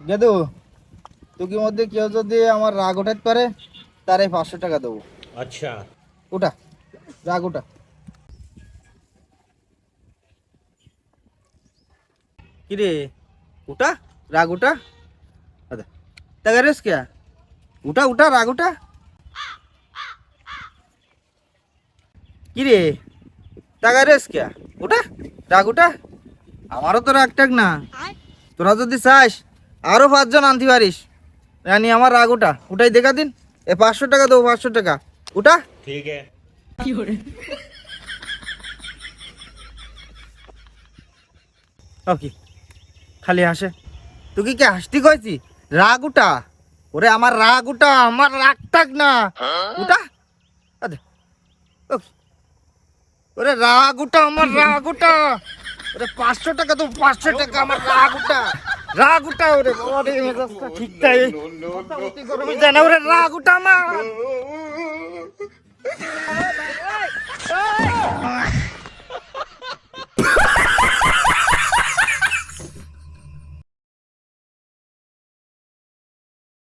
গেদু তুকির মধ্যে কেউ যদি আমার রাগ ওঠাতে পারে তারে পাঁচশো টাকা দেবো। আচ্ছা। ওটা রাগ ওটা কিরে ওটা রাগ ওটা আচ্ছা রেস কে? উঠা উঠা রাগ উঠা। কিরে টাকা রেস কে? ওটা রাগ উঠা। আমারও তো রাগ টাক না। তোরা যদি চাস আরও পাঁচজন আনতে পারিস। রানি আমার রাগ ওটা ওটাই দেখা দিন। এ পাঁচশো টাকা দেবো পাঁচশো টাকা। ওটা ঠিক ওকে খালি হাসে। তুই কি হাসতি কয়েছি রাগ ওটা ওরে আমার রাগ ওটা আমার রাগ টাক না। ওটা ওরে রাগ ওটা আমার রাগ ওটা ওরে পাঁচশো টাকা তো পাঁচশো টাকা আমার রাগ ওটা রাগ উঠা ওরে ওরে মেজাজটা ঠিক তাই গরমে না ওরে রাগ উঠা আমার